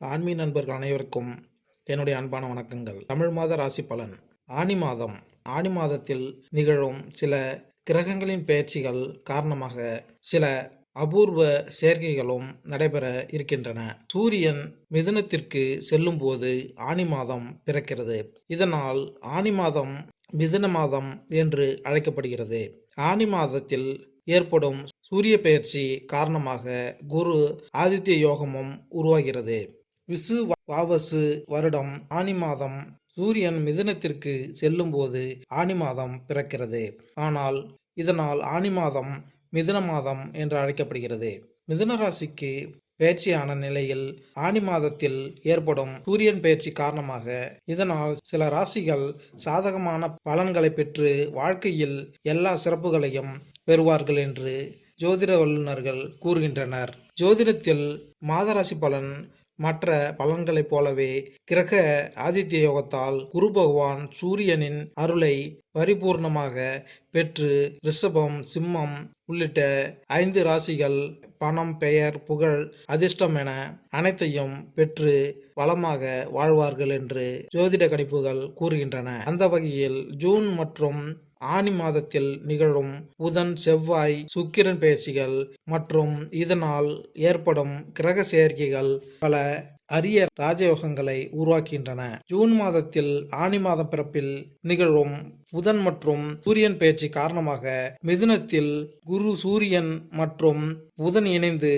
ஆன்மீ நண்பர்கள் அனைவருக்கும் என்னுடைய அன்பான வணக்கங்கள். தமிழ் மாத ராசி பலன். ஆனி மாதம். ஆனி மாதத்தில் நிகழும் சில கிரகங்களின் பெயர்ச்சிகள் காரணமாக சில அபூர்வ சேர்க்கைகளும் நடைபெற இருக்கின்றன. சூரியன் மிதுனத்திற்கு செல்லும்போது ஆனி மாதம் பிறக்கிறது. இதனால் ஆனி மாதம் மிதுன மாதம் என்று அழைக்கப்படுகிறது. ஆனி மாதத்தில் ஏற்படும் சூரிய பெயர்ச்சி காரணமாக குரு ஆதித்ய யோகமும் உருவாகிறது. விசு வாவசு வருடம் ஆனி மாதம் சூரியன் மிதுனத்திற்கு செல்லும்போது ஆனி மாதம் பிறக்கிறது. ஆனால் இதனால் ஆனி மாதம் மிதுன மாதம் என்று அழைக்கப்படுகிறது. மிதுன ராசிக்கு பயிற்சியான நிலையில் ஆனி மாதத்தில் ஏற்படும் சூரியன் பயிற்சி காரணமாக இதனால் சில ராசிகள் சாதகமான பலன்களை பெற்று வாழ்க்கையில் எல்லா சிறப்புகளையும் பெறுவார்கள் என்று ஜோதிட வல்லுநர்கள் கூறுகின்றனர். ஜோதிடத்தில் மாதராசி பலன் மற்ற பலன்களைப் போலவே கிரக ஆதித்ய யோகத்தால் குரு பகவான் சூரியனின் அருளை பரிபூர்ணமாக பெற்று ரிஷபம் சிம்மம் உள்ளிட்ட ஐந்து ராசிகள் பணம் பெயர் புகழ் அதிர்ஷ்டம் என அனைத்தையும் பெற்று வளமாக வாழ்வார்கள் என்று ஜோதிட கணிப்புகள் கூறுகின்றன. அந்த வகையில் ஜூன் மற்றும் ஆனி மாதத்தில் நிகழும் புதன் செவ்வாய் சுக்கிரன் பேச்சுகள் மற்றும் இதனால் ஏற்படும் கிரக சேர்க்கைகள் பல அரிய ராஜயோகங்களை உருவாக்கின்றன. ஜூன் மாதத்தில் ஆனி மாத பிறப்பில் நிகழும் புதன் மற்றும் சூரியன் பேச்சு காரணமாக மிதுனத்தில் குரு சூரியன் மற்றும் புதன் இணைந்து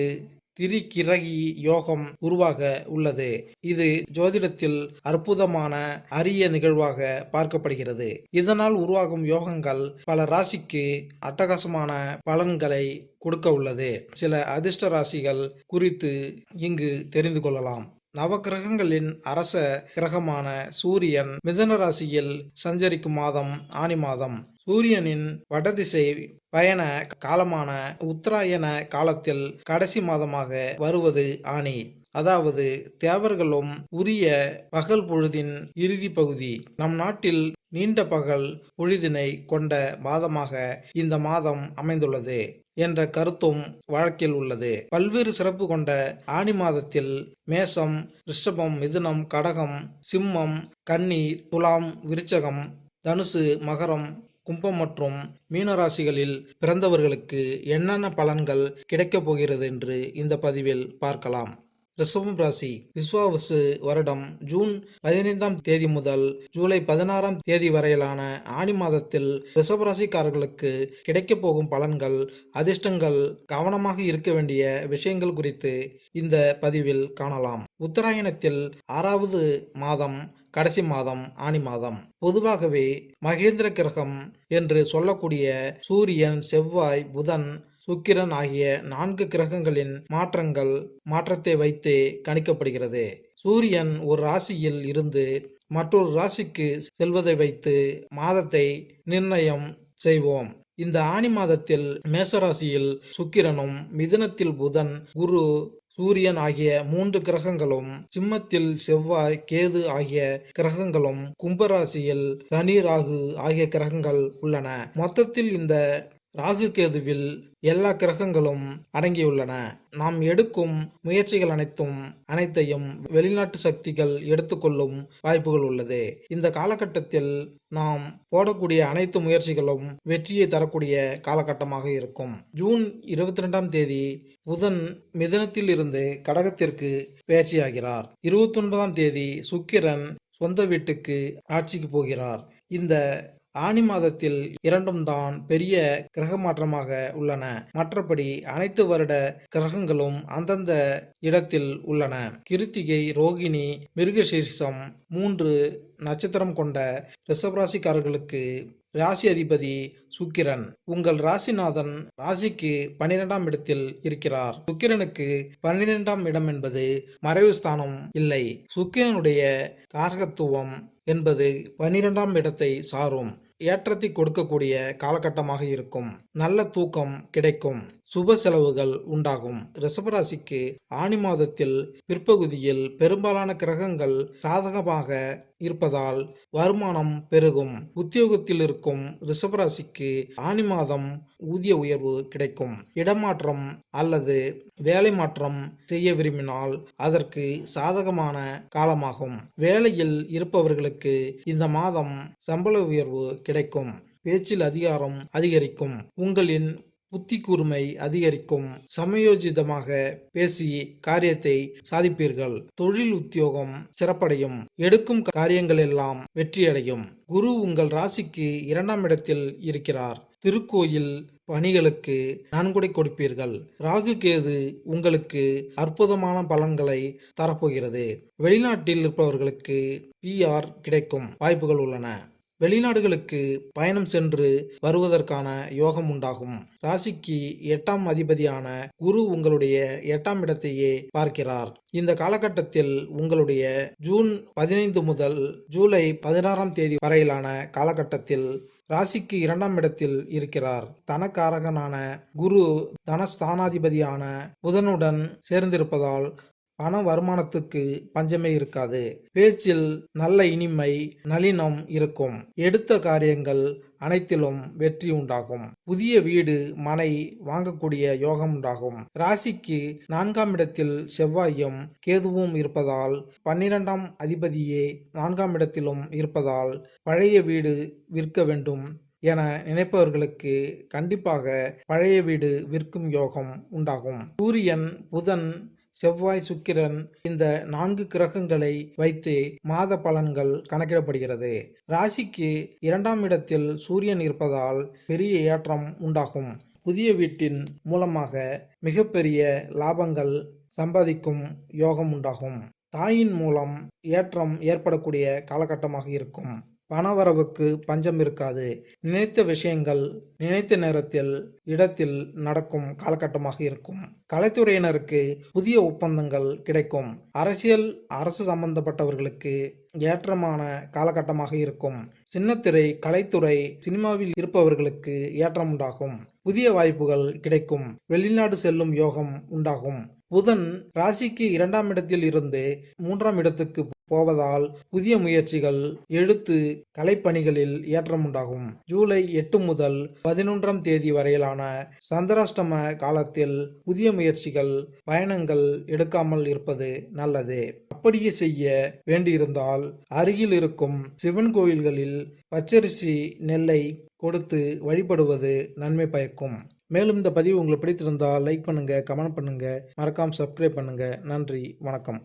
திரிகிரகி யோகம் உருவாக உள்ளது. இது ஜோதிடத்தில் அற்புதமான அரிய நிகழ்வாக பார்க்கப்படுகிறது. இதனால் உருவாகும் யோகங்கள் பல ராசிக்கு அட்டகாசமான பலன்களை கொடுக்க உள்ளது. சில அதிர்ஷ்ட ராசிகள் குறித்து இங்கு தெரிந்து கொள்ளலாம். நவகிரகங்களின் அரச கிரகமான சூரியன் மிதன ராசியில் சஞ்சரிக்கும் மாதம் ஆனி மாதம். சூரியனின் வடதிசை பயண காலமான உத்தராயண காலத்தில் கடைசி மாதமாக வருவது ஆணி. அதாவது தேவர்களும் உரிய பகல் பொழுதின் இறுதி பகுதி நம் நாட்டில் நீண்ட பகல் பொழுதினை கொண்ட மாதமாக இந்த மாதம் அமைந்துள்ளது என்ற கருத்தும் வழக்கில் உள்ளது. பல்வேறு சிறப்பு கொண்ட ஆனி மாதத்தில் மேசம் ரிஷபம் மிதுனம் கடகம் சிம்மம் கன்னி துலாம் விருச்சகம் தனுசு மகரம் கும்பம் மற்றும் மீனராசிகளில் பிறந்தவர்களுக்கு என்னென்ன பலன்கள் கிடைக்கப் போகிறது என்று இந்த பதிவில் பார்க்கலாம். ரிஷபம் ராசி விஸ்வாவசு வருடம் ஜூன் பதினைந்தாம் தேதி முதல் ஜூலை பதினாறாம் தேதி வரையிலான ஆணி மாதத்தில் ரிஷபராசிக்காரர்களுக்கு கிடைக்கப் போகும் பலன்கள் அதிர்ஷ்டங்கள் கவனமாக இருக்க வேண்டிய விஷயங்கள் குறித்து இந்த பதிவில் காணலாம். உத்தராயணத்தில் ஆறாவது மாதம் கடைசி மாதம் ஆணி மாதம். பொதுவாகவே மகேந்திர கிரகம் என்று சொல்லக்கூடிய சூரியன் செவ்வாய் புதன் சுக்கிரன் ஆகிய நான்கு கிரகங்களின் மாற்றங்கள் மாற்றத்தை வைத்து கணிக்கப்படுகிறது. சூரியன் ஒரு ராசியில் இருந்து மற்றொரு ராசிக்கு செல்வதை வைத்து மாதத்தை நிர்ணயம் செய்வோம். இந்த ஆணி மாதத்தில் மேசராசியில் சுக்கிரனும் மிதுனத்தில் புதன் குரு சூரியன் ஆகிய மூன்று கிரகங்களும் சிம்மத்தில் செவ்வாய் கேது ஆகிய கிரகங்களும் கும்பராசியில் சனி ராகு ஆகிய கிரகங்கள் உள்ளன. மொத்தத்தில் இந்த ராகு கேதுவில் எல்லா கிரகங்களும் அடங்கியுள்ளன. நாம் எடுக்கும் முயற்சிகள் அனைத்தும் அனைத்தையும் வெளிநாட்டு சக்திகள் எடுத்துக்கொள்ளும் வாய்ப்புகள் உள்ளது. இந்த காலகட்டத்தில் நாம் போடக்கூடிய அனைத்து முயற்சிகளும் வெற்றியை தரக்கூடிய காலகட்டமாக இருக்கும். ஜூன் இருபத்தி ரெண்டாம் தேதி புதன் மிதனத்தில் இருந்து கடகத்திற்கு பேச்சியாகிறார் இருபத்தி ஒன்பதாம் தேதி சுக்கிரன் சொந்த வீட்டுக்கு ஆட்சிக்கு போகிறார். இந்த ஆனி மாதத்தில் இரண்டும் தான் பெரிய கிரக மாற்றமாக உள்ளன. மற்றபடி அனைத்து வருட கிரகங்களும் அந்தந்த இடத்தில் உள்ளன. கிருத்திகை ரோகிணி மிருகசீர்ஷம் மூன்று நட்சத்திரம் கொண்ட ரிஷபராசிக்காரர்களுக்கு ராசி அதிபதி சுக்கிரன். உங்கள் ராசிநாதன் ராசிக்கு பன்னிரெண்டாம் இடத்தில் இருக்கிறார். சுக்கிரனுக்கு பன்னிரெண்டாம் இடம் என்பது மறைவு ஸ்தானம் இல்லை. சுக்கிரனுடைய காரகத்துவம் என்பது பனிரெண்டாம் இடத்தை சாரும். ஏற்றத்தை கொடுக்கக்கூடிய காலகட்டமாக இருக்கும். நல்ல தூக்கம் கிடைக்கும். சுப செலவுகள் உண்டாகும். ரிஷபராசிக்கு ஆணி மாதத்தில் பிற்பகுதியில் பெரும்பாலான கிரகங்கள் சாதகமாக இருப்பதால் வருமானம் பெருகும். உத்தியோகத்தில் இருக்கும் ரிஷபராசிக்கு ஆணி மாதம் ஊதிய உயர்வு கிடைக்கும். இடமாற்றம் அல்லது வேலை மாற்றம் செய்ய விரும்பினால் அதற்கு சாதகமான காலமாகும். வேலையில் இருப்பவர்களுக்கு இந்த மாதம் சம்பள உயர்வு கிடைக்கும். பேச்சில் அதிகாரம் அதிகரிக்கும். உங்களின் புத்தி கூர்மை அதிகரிக்கும். சமயோஜிதமாக பேசி காரியத்தை சாதிப்பீர்கள். தொழில் உத்தியோகம் சிறப்படையும். எடுக்கும் காரியங்கள் எல்லாம் வெற்றியடையும். குரு உங்கள் ராசிக்கு இரண்டாம் இடத்தில் இருக்கிறார். திருக்கோயில் பணிகளுக்கு நன்கொடை கொடுப்பீர்கள். ராகு கேது உங்களுக்கு அற்புதமான பலன்களை தரப்போகிறது. வெளிநாட்டில் இருப்பவர்களுக்கு பிஆர் கிடைக்கும். வாய்ப்புகள் உள்ளன. வெளிநாடுகளுக்கு பயணம் சென்று வருவதற்கான யோகம் உண்டாகும். ராசிக்கு எட்டாம் அதிபதியான குரு உங்களுடைய எட்டாம் இடத்தையே பார்க்கிறார். இந்த காலகட்டத்தில் உங்களுடைய ஜூன் பதினைந்து முதல் ஜூலை பதினாறாம் தேதி வரையிலான காலகட்டத்தில் ராசிக்கு இரண்டாம் இடத்தில் இருக்கிறார். தனக்காரகனான குரு தனஸ்தானாதிபதியான புதனுடன் சேர்ந்திருப்பதால் பண வருமானத்துக்கு பஞ்சமே இருக்காது. பேச்சில் நல்ல இனிமை நளினம் இருக்கும். எடுத்த காரியங்கள் அனைத்திலும் வெற்றி உண்டாகும். புதிய வீடு மனை வாங்கக்கூடிய யோகம் உண்டாகும். ராசிக்கு நான்காம் இடத்தில் செவ்வாயும் கேதுவும் இருப்பதால் பன்னிரெண்டாம் அதிபதியே நான்காம் இடத்திலும் இருப்பதால் பழைய வீடு விற்க வேண்டும் என நினைப்பவர்களுக்கு கண்டிப்பாக பழைய வீடு விற்கும் யோகம் உண்டாகும். சூரியன் புதன் செவ்வாய் சுக்கிரன் இந்த நான்கு கிரகங்களை வைத்து மாத பலன்கள் கணக்கிடப்படுகிறது. ராசிக்கு இரண்டாம் இடத்தில் சூரியன் இருப்பதால் பெரிய ஏற்றம் உண்டாகும். புதிய வீட்டின் மூலமாக மிகப்பெரிய லாபங்கள் சம்பாதிக்கும் யோகம் உண்டாகும். தாயின் மூலம் ஏற்றம் ஏற்படக்கூடிய காலகட்டமாக இருக்கும். பணவரவுக்கு பஞ்சம் இருக்காது. நினைத்த விஷயங்கள் நினைத்த நேரத்தில் இடத்தில் நடக்கும் காலகட்டமாக இருக்கும். கலைத்துறையினருக்கு புதிய ஒப்பந்தங்கள் கிடைக்கும். அரசியல் அரசு சம்பந்தப்பட்டவர்களுக்கு ஏற்றமான காலகட்டமாக இருக்கும். சின்னத்திரை கலைத்துறை சினிமாவில் இருப்பவர்களுக்கு ஏற்றம் உண்டாகும். புதிய வாய்ப்புகள் கிடைக்கும். வெளிநாடு செல்லும் யோகம் உண்டாகும். புதன் ராசிக்கு இரண்டாம் இடத்தில் இருந்து மூன்றாம் இடத்துக்கு போவதால் புதிய முயற்சிகள் எழுத்து கலைப்பணிகளில் ஏற்றம் உண்டாகும். ஜூலை எட்டு முதல் பதினொன்றாம் தேதி வரையிலான சந்திராஷ்டம காலத்தில் புதிய முயற்சிகள் பயணங்கள் எடுக்காமல் இருப்பது நல்லது. அப்படியே செய்ய வேண்டியிருந்தால் அருகில் இருக்கும் சிவன் கோயில்களில் பச்சரிசி நெல்லை கொடுத்து வழிபடுவது நன்மை பயக்கும். மேலும் இந்த பதிவு உங்களுக்கு பிடித்திருந்தால் லைக் பண்ணுங்கள் கமெண்ட் பண்ணுங்கள் மறக்காமல் சப்ஸ்கிரைப் பண்ணுங்கள் நன்றி வணக்கம்.